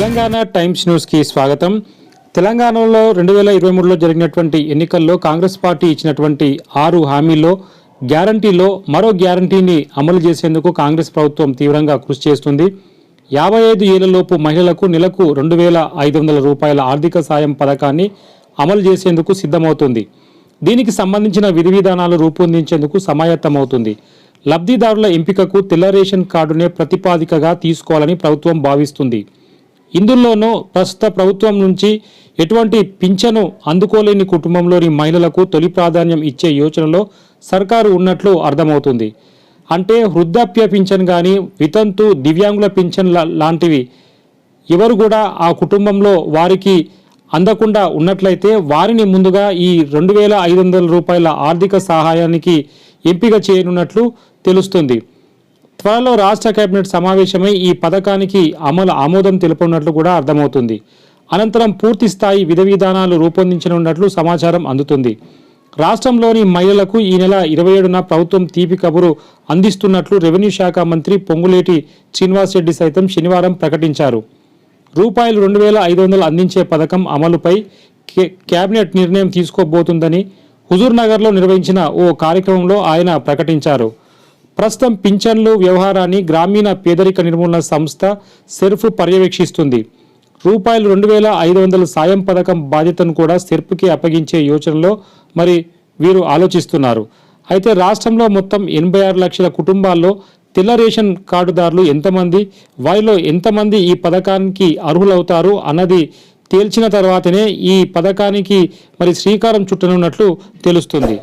Telangana times న్యూస్కి స్వాగతం. తెలంగాణలో రెండు వేల ఇరవై మూడులో జరిగినటువంటి ఎన్నికల్లో కాంగ్రెస్ పార్టీ ఇచ్చినటువంటి ఆరు హామీల్లో గ్యారంటీలో మరో గ్యారంటీని అమలు చేసేందుకు కాంగ్రెస్ ప్రభుత్వం తీవ్రంగా కృషి చేస్తుంది. యాభై ఐదు ఏళ్ళలోపు మహిళలకు నెలకు రెండు వేల ఐదు వందల రూపాయల ఆర్థిక సాయం పథకాన్ని అమలు చేసేందుకు సిద్ధమవుతుంది. దీనికి సంబంధించిన విధి విధానాలు రూపొందించేందుకు సమాయత్తమవుతుంది. లబ్ధిదారుల ఎంపికకు తెల్ల రేషన్ కార్డునే ప్రతిపాదికగా తీసుకోవాలని ప్రభుత్వం భావిస్తుంది. ఇందులోనూ ప్రస్తుత ప్రభుత్వం నుంచి ఎటువంటి పింఛను అందుకోలేని కుటుంబంలోని మహిళలకు తొలి ప్రాధాన్యం ఇచ్చే యోచనలో సర్కారు ఉన్నట్లు అర్థమవుతుంది. అంటే వృద్ధాప్య పింఛన్ కానీ వితంతు దివ్యాంగుల పింఛన్ లా- లాంటివి ఎవరు కూడా ఆ కుటుంబంలో వారికి అందకుండా ఉన్నట్లయితే వారిని ముందుగా ఈ రెండు వేల ఐదు వందల రూపాయల ఆర్థిక సహాయానికి ఎంపిక చేయనున్నట్లు తెలుస్తుంది. త్వరలో రాష్ట్ర కేబినెట్ సమావేశమై ఈ పథకానికి అమలు ఆమోదం తెలుపనున్నట్లు కూడా అర్థమవుతుంది. అనంతరం పూర్తి స్థాయి విధి విధానాలు రూపొందించనున్నట్లు సమాచారం అందుతుంది. రాష్ట్రంలోని మహిళలకు ఈ నెల ఇరవై ఏడున ప్రభుత్వం తీపి కబురు అందిస్తున్నట్లు రెవెన్యూ శాఖ మంత్రి పొంగులేటి శ్రీనివాసరెడ్డి సైతం శనివారం ప్రకటించారు. రూపాయలు రెండు వేల ఐదు వందలు అందించే పథకం అమలుపై కేబినెట్ నిర్ణయం తీసుకోబోతుందని హుజూర్ నగర్లో నిర్వహించిన ఓ కార్యక్రమంలో ఆయన ప్రకటించారు. ప్రస్తుతం పింఛన్లు వ్యవహారాన్ని గ్రామీణ పేదరిక నిర్మూలన సంస్థ సెర్ఫ్ పర్యవేక్షిస్తుంది. రూపాయలు రెండు వేల ఐదు వందల సాయం పథకం బాధ్యతను కూడా సెర్ఫ్కి అప్పగించే యోచనలో మరి వీరు ఆలోచిస్తున్నారు. అయితే రాష్ట్రంలో మొత్తం ఎనభై ఆరు లక్షల కుటుంబాల్లో తెల్ల రేషన్ కార్డుదారులు ఎంతమంది వారిలో ఎంతమంది ఈ పథకానికి అర్హులవుతారు అన్నది తేల్చిన తర్వాతనే ఈ పథకానికి మరి శ్రీకారం చుట్టనున్నట్లు తెలుస్తుంది.